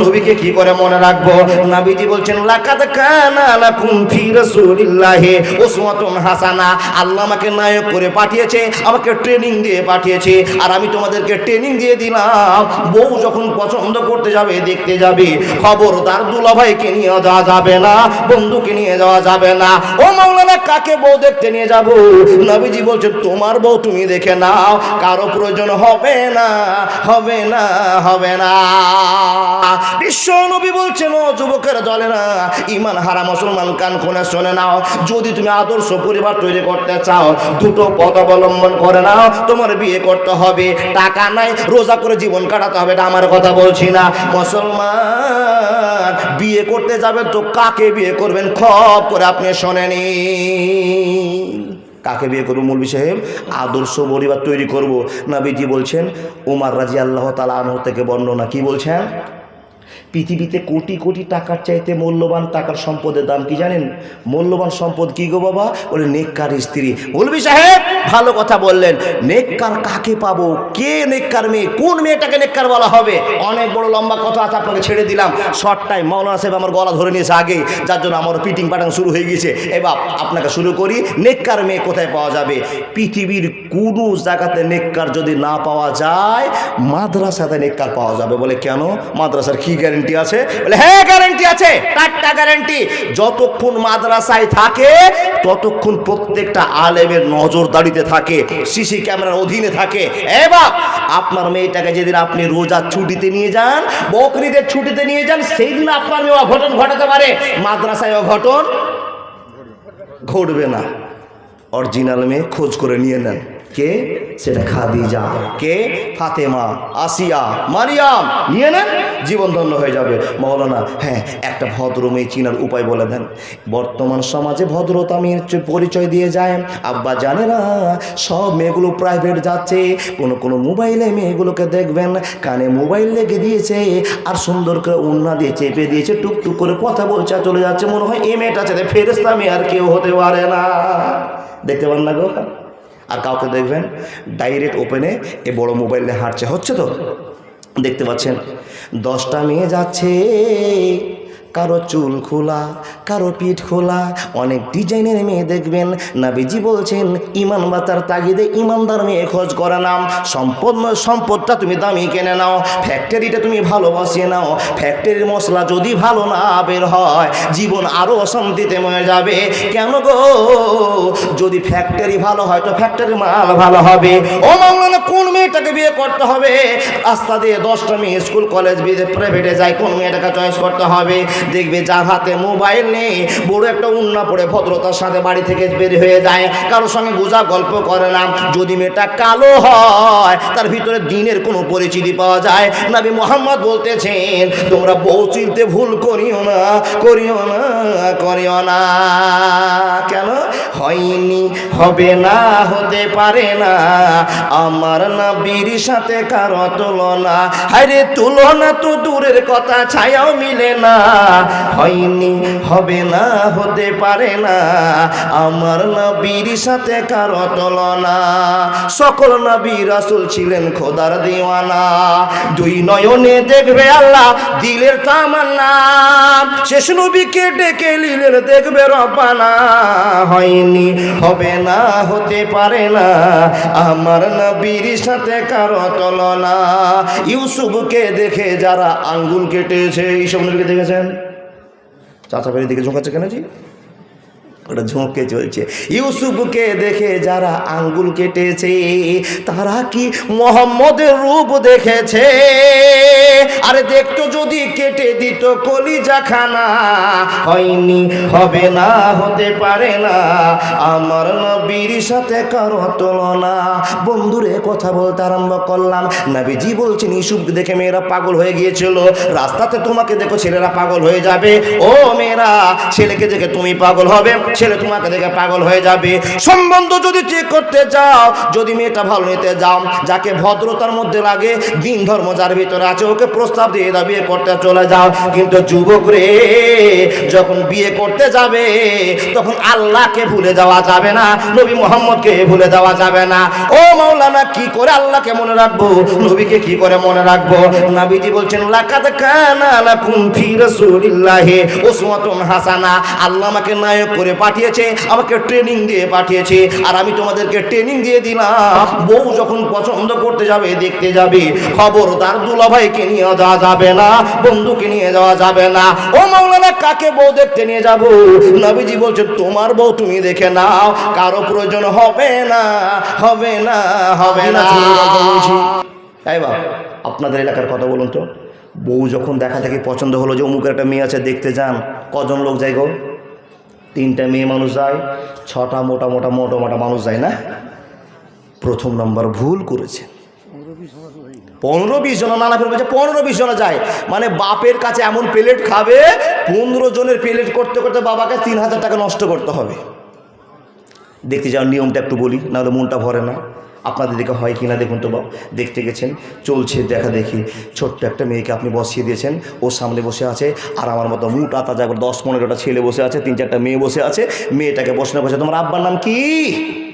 নবীকে কি করে মনে রাখব? নাবিজি বলছেন, লাকাদ কানা লাকুম ফি রাসূলিল্লাহি উসওয়াতুন হাসানা। আল্লাহ আমাকে নায়ক করে পাঠিয়েছে, আমাকে ট্রেনিং দিয়ে পাঠিয়েছে, আর আমি তোমাদেরকে ট্রেনিং দিয়ে দিলাম। বউ যখন পছন্দ করতে যাবে, দেখতে যাবে। খবরদার দুলাভাইকে নিয়ে যাওয়া যাবে না, বন্ধুকে নিয়ে যাওয়া যাবে না। ও মাওলানা, কাকে বউ দেখতে নিয়ে যাব? নবীজি বলছে, তোমার বউ তুমি দেখে নাও, কারও প্রয়োজন হবে না হবে না হবে না। বিশ্ব নবী বলছেন, ও যুবকের দলে না ইমান হারা মুসলমান কান খুলে শোনে নাও। যদি তুমি আদর্শ পরিবার তৈরি করতে চাও, দুটো পথ অবলম্বন করে নাও, তোমার বিয়ে করতে হবে। টাকা নাই, রোজা করে জীবন কাটাতে হবে, এটা আমার কথা বলছি না। মুসলমান বিয়ে করতে যাবেন তো কাকে বিয়ে করবেন? খপ করে আপনি শোনেনি কাকে বিয়ে করব? মৌলবী সাহেব, আদর্শ পরিবার তৈরি করব। নাবিজি বলছেন, উমার রাজি আল্লাহ তালা আনহ থেকে বর্ণনা কি বলছেন? পৃথিবীতে কোটি কোটি টাকার চাইতে মূল্যবান টাকার সম্পদের দাম কি জানেন? মূল্যবান সম্পদ কি গো বাবা? বলে, নেককার স্ত্রী। মৌলবী সাহেব, ভালো কথা বললেন। নেককার কাকে পাবো? কে নেককার মেয়ে? কোন মেয়েটাকে নেককার বলা হবে? অনেক বড় লম্বা কথা আছে, আপনাকে ছেড়ে দিলাম। Short time. মৌলানা সাহেব আমার গলা ধরে নিয়েছে আগে, যার জন্য আমার পিটিং পাটাং শুরু হয়ে গেছে এবার আপনাকে শুরু করি, নেককার মেয়ে কোথায় পাওয়া যাবে? পৃথিবীর কোনো জায়গাতে নেককার যদি না পাওয়া যায়, মাদ্রাসাতে নেককার পাওয়া যাবে বলে কেন? মাদ্রাসার কি গ্যারেন্টি আছে? বলে হ্যাঁ গ্যারেন্টি আছে, টাট্টা গ্যারেন্টি যতক্ষণ মাদ্রাসায় থাকে, ততক্ষণ প্রত্যেকটা আলেমের নজরদারিতে থাকে, সিসি ক্যামেরার অধীনে থাকে। এবার আপনার মেয়েটাকে যেদিন আপনি রোজার ছুটিতে নিয়ে যান, বকরিদের ছুটিতে নিয়ে যান সেই দিন আপনার মেয়ে অঘটন ঘটাতে পারে। মাদ্রাসায় অঘটন ঘটবে না। অরিজিনাল মেয়ে খোঁজ করে নিয়ে নেন। কে? সেটা খাদিজা। কে? ফাতেমা, আসিয়া, মারিয়াম। নিয়ে নেন, জীবন ধন্য হয়ে যাবে। মৌলানা হ্যাঁ একটা ভদ্র মেয়ে চিনার উপায় বলে দেন। বর্তমান সমাজে ভদ্রতা মেয়ের পরিচয় দিয়ে যায়। আব্বা জানে না, সব মেয়েগুলো প্রাইভেট যাচ্ছে। কোনো কোনো মোবাইলে মেয়েগুলোকে দেখবেন, কানে মোবাইল লেগে দিয়েছে, আর সুন্দর করে উন্না দিয়ে চেপে দিয়েছে, টুকটুক করে কথা বলছে চলে যাচ্ছে। মনে হয় এই মেয়েটা ছেড়ে ফেরেস্তা মেয়ে আর কেউ হতে পারে না। দেখতে পান না গো? আর কাউকে দেখবেন ডাইরেক্ট ওপেনে এ বড় মোবাইল নিয়ে হাঁটছে, হচ্ছে তো? দেখতে পাচ্ছেন? দশটা মেয়ে যাচ্ছে। কারও চুল খোলা, কারও পিঠ খোলা। অনেক ডিজাইনের মেয়ে দেখবেন, নাবিজি বলছেন, ইমান বাতার তাগিদে ইমানদার মেয়ে খোঁজ করে নাম সম্পদ সম্পদটা তুমি দামি কিনে নাও। ফ্যাক্টরিটা তুমি ভালোবাসিয়ে নাও। ফ্যাক্টরির মশলা যদি ভালো না বের হয়, জীবন আরও অশান্তিতে মরে যাবে। কেন গো? যদি ফ্যাক্টরি ভালো হয়, তো ফ্যাক্টরির মাল ভালো হবে। ও মামলানা কোন মেয়েটাকে বিয়ে করতে হবে? রাস্তা দিয়ে দশটা মেয়ে স্কুল, কলেজ বিয়ে প্রাইভেটে যায়, কোন মেয়েটাকে চয়েস করতে হবে? দেখবে যার হাতে মোবাইল নেই। বড় একটা উন্না পড়ে ভদ্রতার সাথে বাড়ি থেকে বের হয়ে যায়। কারোর সঙ্গে বোঝা গল্প করে না। যদি মেয়েটা কালো হয়, তার ভিতরে দিনের কোনো পরিচিতি পাওয়া যায়। নবী মোহাম্মদ বলতেছেন, তোমরা বউ চিনতে ভুল করিও না করিও না করিও না। কেন? হয়নি। হবে না, হতে পারে না। আমার না নবীর সাথে কারও তুলনা। হায়রে, তুলনা তো দূরের কথা, ছায়াও মিলে না। হয়নি, হবে না, হতে পারে না। আমার না নবীর সাথে কারও তুলনা। সকল নবী রাসূল ছিলেন খোদার দিওয়ানা। দুই নয়নে দেখবে আল্লাহ, দিলের তামান্না। শেষ নবীকে ডেকে লিলের দেখবে রব্বানা। হয়নি, হবে না হতে পারে না। আমার নবীর সাথে কারও তুলনা। ইউসুফকে দেখে যারা আঙ্গুল কেটেছে এইসব নবীকে দেখেছেন? চাচা ভাইয়ের দিকে ঝোঁকাচ্ছে কেন জি? ওটা ঝোঁকে চলছে। ইউসুফকে দেখে যারা আঙ্গুল কেটেছে, তারা কি মোহাম্মদের রূপ দেখেছে? আরে দেখতো যদি কেটে দিত কলিজা খানা, হয়নি, হবে না, হতে পারে না। আমার নবীর সাথে কারও তুলনা। বন্ধুরে, কথা বলতে আরম্ভ করলাম। নবীজি বলছেন ইউসুফ দেখে মেয়েরা পাগল হয়ে গিয়েছিল। রাস্তাতে তোমাকে দেখো ছেলেরা পাগল হয়ে যাবে। ও মেয়েরা, ছেলেকে দেখে তুমি পাগল হবে। ছেলে তোমাকে দেখে পাগল হয়ে যাবে। সম্বন্ধ যদি চেক করতে যাও যদি মেয়েটা ভালো নিতে যাও, যাকে ভদ্রতার মধ্যে লাগে দিন ধর্ম যার ভিতরে আছে, ওকে প্রস্তাব দিয়ে দাও, বিয়ে করতে চলে যাও। কিন্তু যুবক রে, যখন বিয়ে করতে যাবে, তখন আল্লাহকে ভুলে যাওয়া যাবে না, নবী মোহাম্মদকে ভুলে যাওয়া যাবে না। ও মাওলানা, কি করে আল্লাহকে মনে রাখব? নবীকে কি করে মনে রাখব? নাবিজি বলছেন, লাকাদ কানা লাকুম ফি রাসূলিল্লাহি উসওয়াতুন হাসানা। আল্লাহ আমাকে নায়ক করে পাঠিয়েছে আমাকে ট্রেনিং দিয়ে পাঠিয়েছে আর আমি তোমাদেরকে ট্রেনিং দিয়ে দিলাম। বউ যখন পছন্দ করতে যাবে দেখতে যাবে। খবরদার দুলাভাইকে নিয়ে যাওয়া যাবে না বন্ধুকে নিয়ে যাওয়া যাবে না। ও মাওলানা কাকে বউ দেখতে নিয়ে যাব? নবীজি বলছে তোমার বউ তুমি দেখে নাও কারও প্রয়োজন হবে না হবে না হবে না। তাই বা আপনাদের এলাকার কথা বলুন তো। বউ যখন দেখা দেখি পছন্দ হলো যে অমুকের একটা মেয়ে আছে দেখতে যান। কজন লোক যায় গো? তিনটা মেয়ে মানুষ যায়, ছটা মোটা মোটা মোটা মোটা মানুষ যায় না? প্রথম নম্বর ভুল করেছে। পনেরো বিশ জন নানা ফের বলছে, পনেরো বিশ জন যায়। মানে বাপের কাছে এমন প্লেট খাবে, পনেরো জনের প্লেট করতে করতে বাবাকে তিন হাজার টাকা নষ্ট করতে হবে। দেখতে যাওয়ার নিয়মটা একটু বলি, নাহলে মনটা ভরে না। আপনাদের দিকে হয় কি না দেখুন তো বাবা দেখতে গেছেন, চলছে দেখা দেখি। ছোট্ট একটা মেয়েকে আপনি বসিয়ে দিয়েছেন, ও সামনে বসে আছে, আর আমার মতো মুটা তাজা করে দশ পনেরোটা ছেলে বসে আছে, তিন চারটা মেয়ে বসে আছে, মেয়েটাকে বসে বসে, তোমার আব্বার নাম কি?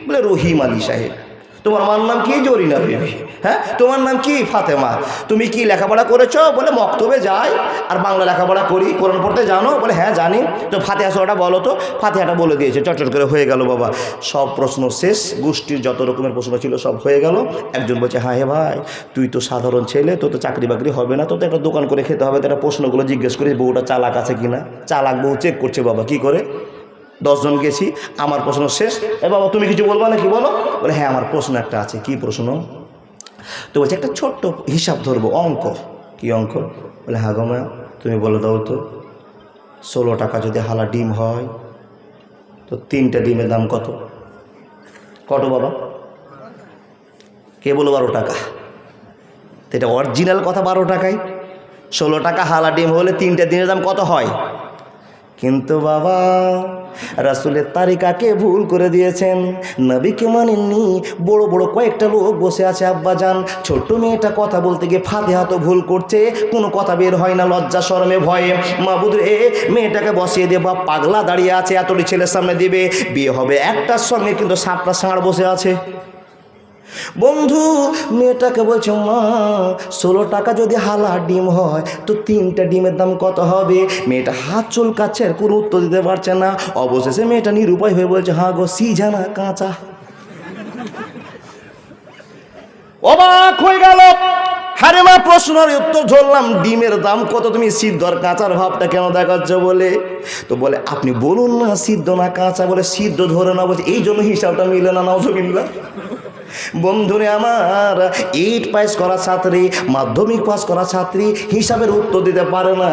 বলে রহিম আলী সাহেব। তোমার মার নাম কি জরিনা বেবি? হ্যাঁ? তোমার নাম কি ফাতেমা? তুমি কি লেখাপড়া করেছ? বলে মক্তবে যাই। আর বাংলা লেখাপড়া করি, কোরআন পড়তে জানো? বলে হ্যাঁ জানি। তো ফাতেহা সোয়াটা বলো তো? ফাতেহাটা বলে দিয়েছে, চটচট করে হয়ে গেল বাবা। সব প্রশ্ন শেষ, গোষ্ঠীর যত রকমের প্রশ্ন ছিল সব হয়ে গেল। একজন বলছে হ্যাঁ হে ভাই, তুই তো সাধারণ ছেলে তো তো চাকরি বাকরি হবে না তো তো একটা দোকান করে খেতে হবে তো একটা প্রশ্নগুলো জিজ্ঞেস করি বউটা চালাক আছে কিনা? চালাক বউ চেক করছে বাবা, কি করে? দশজন গেছি, আমার প্রশ্ন শেষ। এ বাবা, তুমি কিছু বলবা নাকি? বলো। বলে হ্যাঁ আমার প্রশ্ন একটা আছে। কি প্রশ্ন? তো বলছে, একটা ছোট্ট হিসাব ধরবো, অঙ্ক। কি অঙ্ক? বলে হ্যাঁ গো মা, তুমি বলে দাও তো। ষোলো টাকা যদি হালা ডিম হয়, তো তিনটা ডিমের দাম কত? কত বাবা? কে বলো বারো টাকা? তো এটা অরিজিনাল কথা, বারো টাকায়। ষোলো টাকা হালা ডিম হলে তিনটা দিনের দাম কত হয়? কিন্তু বাবা, রাসুলের তারিকাকে ভুল করে দিয়েছেন। নবীকে মানেননি। বড় বড় কয়েকটা লোক বসে আছে আব্বাজান ছোট্ট মেয়েটা কথা বলতে গিয়ে ফাতে হাতো ভুল করছে। কোনো কথা বের হয় না, লজ্জা, শরমে ভয়ে। মাবুদ রে মেয়েটাকে বসিয়ে দিয়ে বা পাগলা দাঁড়িয়ে আছে, এতটি ছেলের সামনে দিবে। বিয়ে হবে একটার সঙ্গে, কিন্তু সাতটা ষাঁড় বসে আছে। বন্ধু, মেয়েটাকে বলছে, মা, ষোলো টাকা যদি হালা ডিম হয়, তো তিনটা ডিমের দাম কত হবে? মেয়েটা হাত চুলকাচ্ছে, আর কোনো উত্তর দিতে পারছে না। অবশেষে মেয়েটা নিরুপায় হয়ে বলছে হ্যাঁ গো সিঝা না কাঁচা। অবাক হয়ে গেল। হারে মা, প্রশ্নের উত্তর ধরলাম, ডিমের দাম কত? তুমি সিদ্ধ আর কাঁচার ভাবটা কেন দেখাচ্ছ? বলে। তো বলে, আপনি বলুন না সিদ্ধ না কাঁচা? বলে, সিদ্ধ ধরে না বলছে, এই জন্য হিসাবটা মিলে না নাউজবিল্লা বন্ধুরে আমার এইট পাস করা ছাত্রী, মাধ্যমিক পাস করা ছাত্রী, হিসাবের উত্তর দিতে পারে না।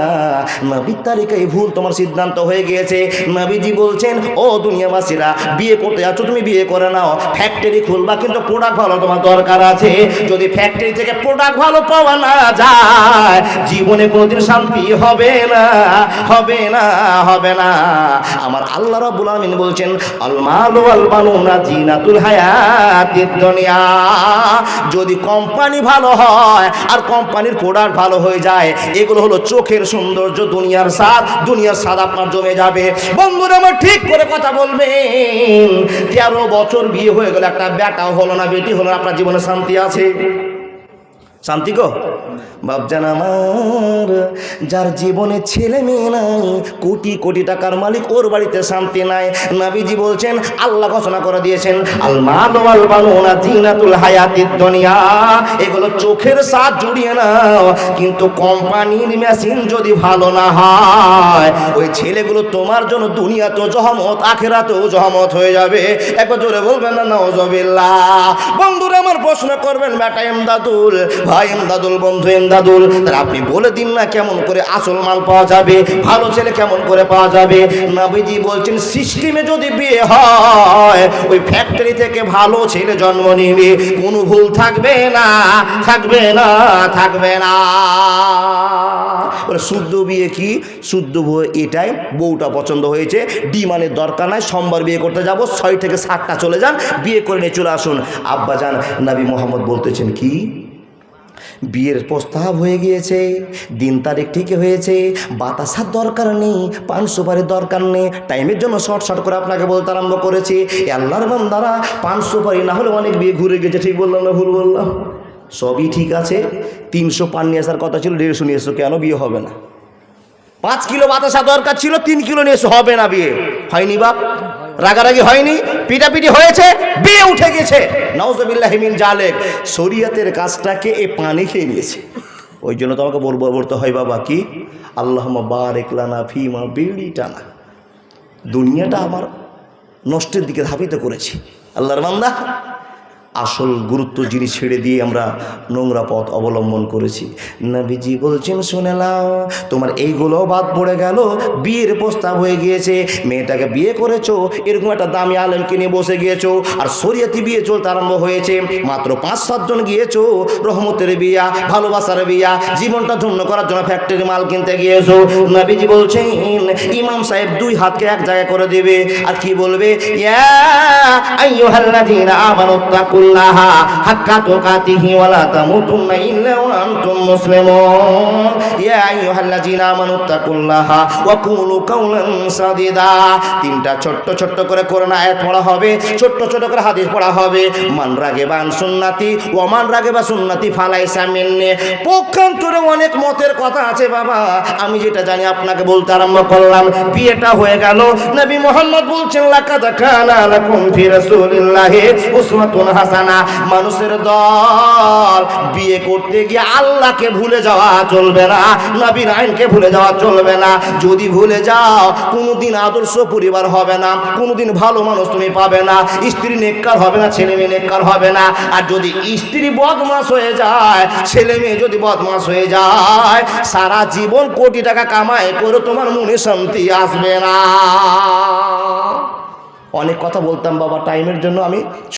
নবীর তালিকায় ভুল তোমার সিদ্ধান্ত হয়ে গিয়েছে। নবীজি বলছেন, ও দুনিয়াবাসীরা, বিয়ে করতে যাচ্ছ, তুমি বিয়ে করে নাও। ফ্যাক্টরি খুলবা, কিন্তু প্রোডাক্ট ভালো তোমার দরকার আছে। যদি ফ্যাক্টরি থেকে প্রোডাক্ট ভালো পাওয়া না যায়, জীবনে কোনোদিন শান্তি হবে না হবে না হবে না। আমার আল্লাহ রাব্বুল আলামিন বলছেন আল মালু ওয়াল বানুনা জিনাতুল হায়াতিদ দুনিয়া। যদি কোম্পানি ভালো হয় আর কোম্পানির প্রোডাক্ট ভালো হয়ে যায়, এগুলো হলো চোখের সৌন্দর্য, দুনিয়ার স্বাদ। দুনিয়ার স্বাদ আপনার জমে যাবে। বন্ধুরা, আমার ঠিক করে কথা বলবে তেরো বছর বিয়ে হয়ে গেল, একটা বেটাও হলো না, বেটি হলো আপনার জীবনে শান্তি আছে? শান্তি গো? বাপজান আমার, যার জীবনে ছেলে মেয়ে নাই, কোটি কোটি টাকার মালিক ওর বাড়িতে শান্তি নাই। নাবিজি বলছেন, আল্লাহ ঘোষণা করে দিয়েছেন জিনাতুল হায়াতিদ দুনিয়া। এগুলো চোখের সাথ জুড়িয়ে নাও, কিন্তু কোম্পানির মেশিন যদি ভালো না হয়, ওই ছেলেগুলো তোমার জন্য দুনিয়া দুনিয়াতেও জহমত, আখেরাতেও জহমত হয়ে যাবে। একবার জোরে বলবেন না নওজবিল্লাহ বন্ধুরা, আমার প্রশ্ন করবেন বেটা এমদাদুল ভাই এমদাদুল বন্ধু এমদাদুল তাহলে আপনি বলে দিন না কেমন করে আসল মাল পাওয়া যাবে, ভালো ছেলে কেমন করে পাওয়া যাবে। নাবিজি বলছেন সিস্টেমে যদি বিয়ে হয়, ওই ফ্যাক্টরি থেকে ভালো ছেলে জন্ম নিবে। কোনো ভুল থাকবে না থাকবে না থাকবে না। শুদ্ধ বিয়ে কি? শুদ্ধ বিয়ে এটাই বউটা পছন্দ হয়েছে, ডিমানের দরকার নাই, সোমবার বিয়ে করতে যাব, ছয় থেকে সাতটা চলে যান, বিয়ে করে নিয়ে চলে আসুন। আব্বা যান নাবি মোহাম্মদ বলতেছেন কি? বিয়ের প্রস্তাব হয়ে গিয়েছে, দিন তারিখ ঠিক হয়েছে, বাতাসার দরকার নেই, পান সুপারির দরকার নেই, টাইমের জন্য শর্ট শর্ট করে আপনাকে বলতে আরম্ভ করেছি। আল্লাহর বান্দারা, পান সুপারি না হলে অনেক বিয়ে ঘুরে গেছে, ঠিক বললাম না ভুল বললাম? সবই ঠিক আছে, তিনশো পান নিয়ে আসার কথা ছিল, দেড়শো নিয়ে এসো, কেন বিয়ে হবে না? পাঁচ কিলো বাতাসা দরকার ছিল, তিন কিলো নিয়ে এসো, হবে না বিয়ে। হয়নি বাপ? রাগারাগি হয়নি, পিটাপিটি হয়েছে, বিয়ে উঠে গেছে। নওজবিল্লাহিমিন জালেক, শরিয়াতের কাজটাকে এ পানি খেয়ে নিয়েছে। ওই জন্য তোমাকে বলব, বলতে হয়, বাবা, কি? আল্লাহ বারেক লানা ফিমা বিড়ি টানা দুনিয়াটা আমার নষ্টের দিকে ধাবিত করেছি। আল্লাহর বান্দা আসল গুরুত্ব জিনিস ছেড়ে দিয়ে আমরা নোংরা পথ অবলম্বন করেছি। নবীজি বলছেন, শুনে নাও, তোমার এইগুলো বাদ পড়ে গেল, বিয়ের প্রস্তাব হয়ে গিয়েছে, মেয়েটাকে বিয়ে করেছ, এরকম একটা দামি আলেমকে নিয়ে বসে গিয়েছো, আর শরিয়াতি বিয়ে চলতে আরম্ভ হয়েছে, মাত্র পাঁচ সাতজন গিয়েছো, রহমতের বিয়া, ভালোবাসার বিয়া, জীবনটা ধন্য করার জন্য ফ্যাক্টরি মাল কিনতে গিয়েছো। নবীজি বলছেন, ইমাম সাহেব দুই হাতকে এক জায়গায় করে দেবে। আর কি বলবে? ইয়া আইয়ুহাল্লাযীনা হাক্কা তুকাতিহি ওয়া লা তামুতুন্না ইল্লা ওয়া আনতুম মুসলিমুন। ইয়া আইয়ুহাল্লাযীনা আমানু তাকুল্লাহা ওয়া কুলু কাওলান সাদিদা। তিনটা ছোট্ট ছোট্ট করে কোরআন আয়াত পড়া হবে, ছোট্ট ছোট করে হাদিস পড়া হবে। মান রাগেবান সুন্নাতি ওয়া মান রাগেবা সুন্নাতি মিন্নি। পক্ষান্তরে অনেক মতের কথা আছে বাবা। আমি যেটা জানি আপনাকে বলতে আরম্ভ করলাম, বিয়েটা হয়ে গেল। নবী মোহাম্মদ বলছেন, লাকাদ কানা লাকুম ফি রাসূলিল্লাহি উসওয়াতুন হাসানা মানুষের দল। বিয়ে করতে গিয়ে আল্লাহকে ভুলে যাওয়া চলবে না, নবীর আইনকে ভুলে যাওয়া চলবে না। যদি ভুলে যাও, কোনোদিন আদর্শ পরিবার হবে না, কোনোদিন ভালো মানুষ তুমি পাবে না, স্ত্রী নেককার হবে না, ছেলে মেয়ে নেককার হবে না। আর যদি স্ত্রী বদমাস হয়ে যায়, ছেলে মেয়ে যদি বদমাস হয়ে যায়, সারা জীবন কোটি টাকা কামাই করে তোমার মনে শান্তি আসবে না। অনেক কথা বলতাম বাবা, টাইমের জন্য আমি